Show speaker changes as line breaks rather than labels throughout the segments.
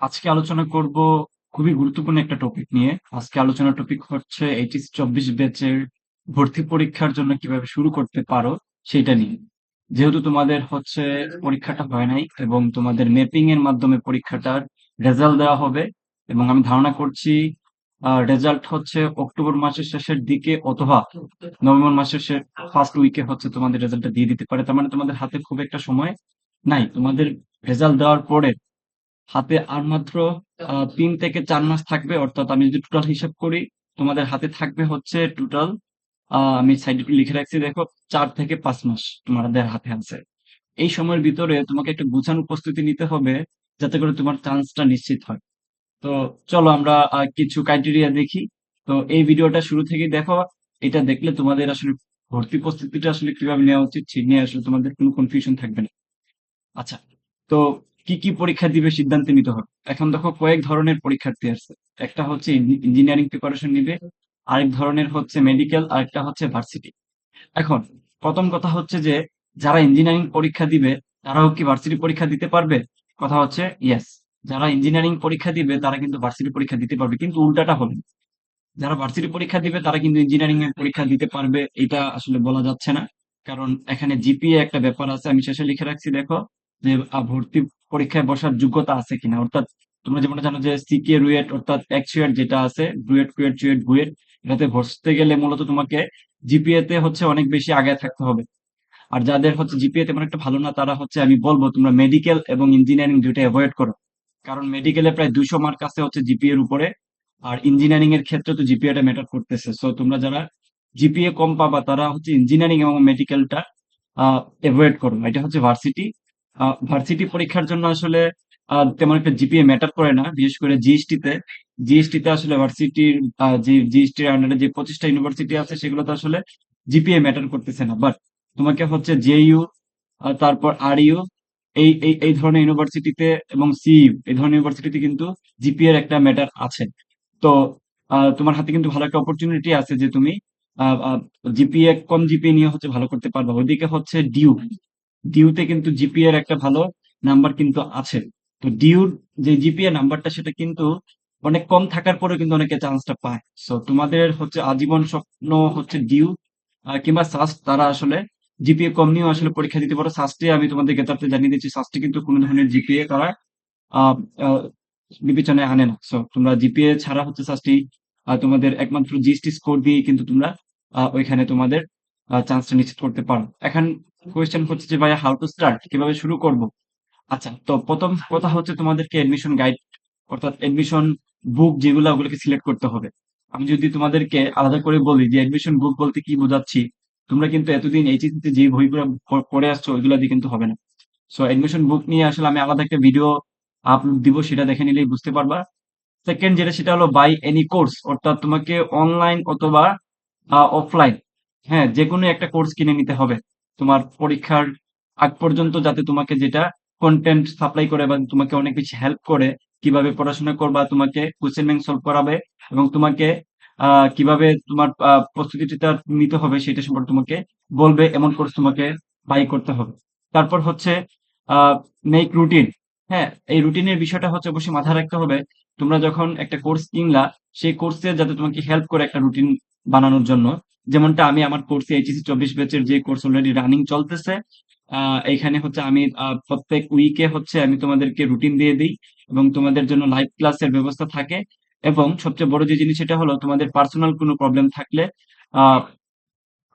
আজকে আলোচনা করব খুবই গুরুত্বপূর্ণ একটা টপিক নিয়ে। আজকে আলোচনার টপিক হচ্ছে এইচএস ২৪ ব্যাচের ভর্তি পরীক্ষার জন্য কীভাবে শুরু করতে পারো সেটা নিয়ে। যেহেতু তোমাদের হচ্ছে পরীক্ষাটা হয় নাই এবং তোমাদের ম্যাপিং এর মাধ্যমে পরীক্ষাটার রেজাল্ট দেওয়া হবে এবং আমি ধারণা করছি রেজাল্ট হচ্ছে অক্টোবর মাসের শেষের দিকে অথবা নভেম্বর মাসের ফার্স্ট উইকে হচ্ছে তোমাদের রেজাল্টটা দিয়ে দিতে পারে তার মানে তোমাদের হাতে খুব একটা সময় নাই তোমাদের রেজাল্ট দেওয়ার পরে হাতে আর মাত্র তিন থেকে চার মাস থাকবে, অর্থাৎ আমি যদি টোটাল হিসাব করি, তোমাদের হাতে থাকবে হচ্ছে টোটাল আমি সাইড লিখে রাখছি, দেখো, চার থেকে পাঁচ মাস তোমাদের হাতে আছে। এই সময়ের ভিতরে তোমাকে একটা গুছানো প্রস্তুতি নিতে হবে, যাতে করে তোমার চান্সটা নিশ্চিত হয়। তো চলো আমরা কিছু ক্রাইটেরিয়া দেখি। তো এই ভিডিওটা শুরু থেকে দেখো, এটা দেখলে তোমাদের আসলে ভর্তি প্রস্তুতিটা আসলে কীভাবে নেওয়া উচিত সে নিয়ে আসলে তোমাদের কোনো কনফিউশন থাকবে না। আচ্ছা তো কি কি পরীক্ষা দিবে সিদ্ধান্ত নিতে হবে? এখন দেখো কয়েক ধরনের পরীক্ষার্থী আছে। একটা হচ্ছে ইঞ্জিনিয়ারিং প্রিপারেশন নিবে, আরেক ধরনের হচ্ছে মেডিকেল আরেকটা হচ্ছে ভার্সিটি এখন, প্রথম কথা হচ্ছে যে, যারা ইঞ্জিনিয়ারিং পরীক্ষা দিবে, তারাও কি ভার্সিটি পরীক্ষা দিতে পারবে? কথা হচ্ছে ইয়েস যারা ইঞ্জিনিয়ারিং পরীক্ষা দিবে, তারা কিন্তু ভার্সিটি পরীক্ষা দিতে পারবে, কিন্তু উল্টাটা হবে যারা ভার্সিটি পরীক্ষা দিবে, তারা কিন্তু ইঞ্জিনিয়ারিং এর পরীক্ষা দিতে পারবে, এটা আসলে বলা যাচ্ছে না। কারণ এখানে জিপিএ একটা ব্যাপার আছে, আমি শেষে লিখে রাখছি, দেখো যে ভর্তি পরীক্ষায় বসার যোগ্যতা আছে কিনা? অর্থাৎ তোমরা যেমন জানো যে সিকে রুয়েট অর্থাৎ একচুয়েট যেটা আছে ডুয়েট কুয়েট চুয়েট বুয়েট এটাতে বসতে গেলে মূলত তোমাকে জিপিএ তে হচ্ছে অনেক বেশি আগে থাকতে হবে। আর যাদের হচ্ছে জিপিএ তেমন একটা ভালো না, তারা হচ্ছে আমি বলব তোমরা মেডিকেল এবং ইঞ্জিনিয়ারিং দুইটা অ্যাভয়েড করো। কারণ মেডিকেলে প্রায় দুইশো মার্ক আছে হচ্ছে জিপিএ এর উপরে, আর ইঞ্জিনিয়ারিং এর ক্ষেত্রে তো জিপিএ টা ম্যাটার করতেছে। সো তোমরা যারা জিপিএ কম পাবা, তারা হচ্ছে ইঞ্জিনিয়ারিং এবং মেডিকেলটা অ্যাভয়েড করো। এটা হচ্ছে ভার্সিটি ভার্সিটি পরীক্ষার জন্য আসলে তেমন একটা জিপিএ ম্যাটার করে না, বিশেষ করে জিএসটি তে। জিএসটি তে আসলে ভার্সিটির যে জিএসটির আন্ডারে যে পঁচিশটা ইউনিভার্সিটি আছে সেগুলো তো আসলে জিপিএ ম্যাটার করতেছে না। বাট তোমাকে হচ্ছে জেইউ তারপর আর ইউ এই এই এই ধরনের ইউনিভার্সিটিতে এবং সিইউ এই ধরনের ইউনিভার্সিটিতে কিন্তু জিপিএর একটা ম্যাটার আছে। তো তোমার হাতে কিন্তু ভালো একটা অপরচুনিটি আছে যে তুমি জিপিএ কম জিপিএ নিয়ে হচ্ছে ভালো করতে পারবে। ওইদিকে হচ্ছে ডিউ ডিউতে কিন্তু জিপিএর একটা ভালো নাম্বার কিন্তু আছে। তো ডিউর যে জিপিএ নাম্বারটা সেটা কিন্তু অনেক কম থাকার পরেও কিন্তু অনেকে চান্সটা পায়। সো তোমাদের হচ্ছে আজীবন স্বপ্ন হচ্ছে ডিউ কিংবা সাস্ট তারা আসলে জিপিএ কম নিয়েও আসলে পরীক্ষা দিতে পারো। সাস্টে আমি তোমাদের গেতারতে জানিয়ে দিচ্ছি সাস্টে কিন্তু কোনো ধরনের জিপিএ তারা বিবেচনায় আনে না। সো তোমরা জিপিএ ছাড়া হচ্ছে সাস্টি তোমাদের একমাত্র জিএসটি স্কোর দিয়ে কিন্তু তোমরা ওইখানে তোমাদের চান্সটা নিশ্চিত করতে পারো এখন কোয়েশ্চেন হচ্ছে যে, ভাইয়া হাউ টু স্টার্ট কীভাবে শুরু করব? আচ্ছা তো প্রথম কথা হচ্ছে তোমাদেরকে এডমিশন গাইড অর্থাৎ এডমিশন বুক যেগুলো, ওগুলোকে সিলেক্ট করতে হবে। আমি যদি তোমাদেরকে আলাদা করে বলি যে এডমিশন বুক বলতে কি বোঝাচ্ছি, তোমরা কিন্তু এতদিন এইচএসসি তে যে বইগুলো পড়ে আসছো, ওইগুলো দিয়ে কিন্তু হবে না। সো এডমিশন বুক নিয়ে আসলে আমি আলাদা একটা ভিডিও আপলোড দিব, সেটা দেখে নিলেই বুঝতে পারবা। সেকেন্ড যেটা, সেটা হলো বাই এনি কোর্স অর্থাৎ তোমাকে অনলাইন অথবা অফলাইন হ্যাঁ যে কোনো একটা কোর্স কিনে নিতে হবে। তোমার পরীক্ষার আগ পর্যন্ত যাতে তোমাকে যেটা কন্টেন্ট সাপ্লাই করে বা তোমাকে অনেক কিছু হেল্প করে, কীভাবে পড়াশোনা করবা, তোমাকে কোশ্চেন ব্যাংক সলভ করাবে এবং তোমাকে কীভাবে তোমার প্রস্তুতিটা নিতে হবে সেটা সম্পর্কে তোমাকে বলবে, এমন কোর্স তোমাকে বাই করতে হবে। তারপর হচ্ছে মেক রুটিন হ্যাঁ এই রুটিনের বিষয়টা হচ্ছে অবশ্যই মাথায় রাখতে হবে। তোমরা যখন একটা কোর্স কিনলা, সেই কোর্সে যাতে তোমাকে হেল্প করে একটা রুটিন বানানোর জন্য। যেমনটা আমি আমার কোর্সে এইচএসসি চব্বিশ ব্যাচের যে কোর্স অলরেডি রানিং চলতেছে এখানে হচ্ছে আমি প্রত্যেক উইকে হচ্ছে আমি তোমাদেরকে রুটিন দিয়ে দিই এবং তোমাদের জন্য লাইভ ক্লাসের ব্যবস্থা থাকে এবং সবচেয়ে বড় যে জিনিস সেটা হলো তোমাদের পার্সোনাল কোনো প্রবলেম থাকলে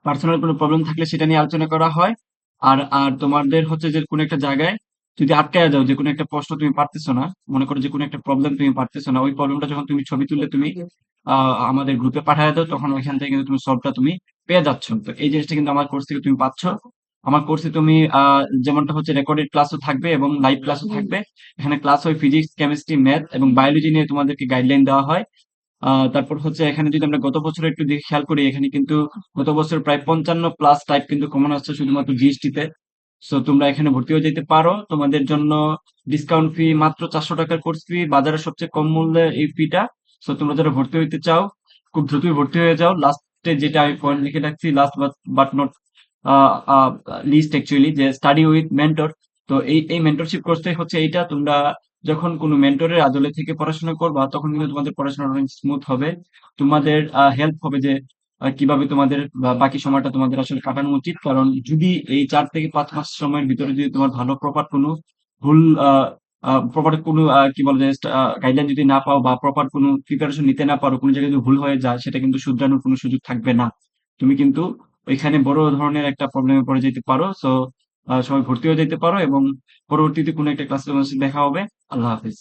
পার্সোনাল কোনো প্রবলেম থাকলে সেটা নিয়ে আলোচনা করা হয়। আর আর তোমাদের হচ্ছে যে কোনো একটা জায়গায় যদি আটকায় যাও, যে কোনো একটা প্রশ্ন তুমি পারতেছো না, মনে করো যে কোনো একটা প্রবলেম তুমি পারতেছো না, ওই প্রবলেমটা যখন তুমি ছবি তুলে তুমি আমাদের গ্রুপে পাঠিয়ে দাও, তখন ওইখান থেকে কিন্তু তুমি সলভটা তুমি পেয়ে যাচ্ছ। তো এই জিনিসটা কিন্তু আমার কোর্স থেকে তুমি পাচ্ছ। আমার কোর্সে তুমি যেমনটা হচ্ছে রেকর্ডেড ক্লাসও থাকবে এবং লাইভ ক্লাসও থাকবে। এখানে ক্লাস হয় ফিজিক্স কেমিস্ট্রি ম্যাথ এবং বায়োলজি নিয়ে তোমাদেরকে গাইডলাইন দেওয়া হয়। তারপর হচ্ছে এখানে যদি আমরা গত বছর একটু দেখি, খেয়াল করি, এখানে কিন্তু গত বছর প্রায় পঞ্চান্ন প্লাস টাইপ কিন্তু কমন আসছে শুধুমাত্র জিএসটি তে। সো তোমরা এখানে ভর্তি হয়ে যেতে পারো। তোমাদের জন্য ডিসকাউন্ট ফি মাত্র চারশো টাকার কোর্স ফি বাজারে সবচেয়ে কম মূল্যে এই ফিটা সো তোমরা যারা ভর্তি হইতে চাও, খুব দ্রুতই ভর্তি হয়ে যাও। লাস্টে যেটা আমি পয়েন্ট লিখে রাখছি last but not least actually যে স্টাডি উইথ মেন্টর তো এই এই মেন্টরশিপ কোর্সটাই হচ্ছে এইটা। তোমরা যখন কোনো মেন্টরের আদলে থেকে পড়াশোনা করবা, তখন কিন্তু তোমাদের পড়াশোনা অনেক স্মুথ হবে। তোমাদের হেল্প হবে যে কীভাবে তোমাদের বাকি সময়টা তোমাদের আসলে কাটানো উচিত। কারণ যদি এই চার থেকে পাঁচ মাস সময়ের ভিতরে যদি তোমার ভালো প্রপার কোনো ভুল প্রপার কোনো কি বলে গাইডলাইন যদি না পাও বা প্রপার কোনো প্রিপারেশন নিতে না পারো, কোনো জায়গায় যদি ভুল হয়ে যায়, সেটা কিন্তু শুধরানোর কোনো সুযোগ থাকবে না। তুমি কিন্তু ওইখানে বড় ধরনের একটা প্রবলেমে পড়ে যেতে পারো। সো সবাই ভর্তি হয়ে যেতে পারো এবং পরবর্তীতে কোনো একটা ক্লাসে দেখা হবে। আল্লাহ হাফিজ।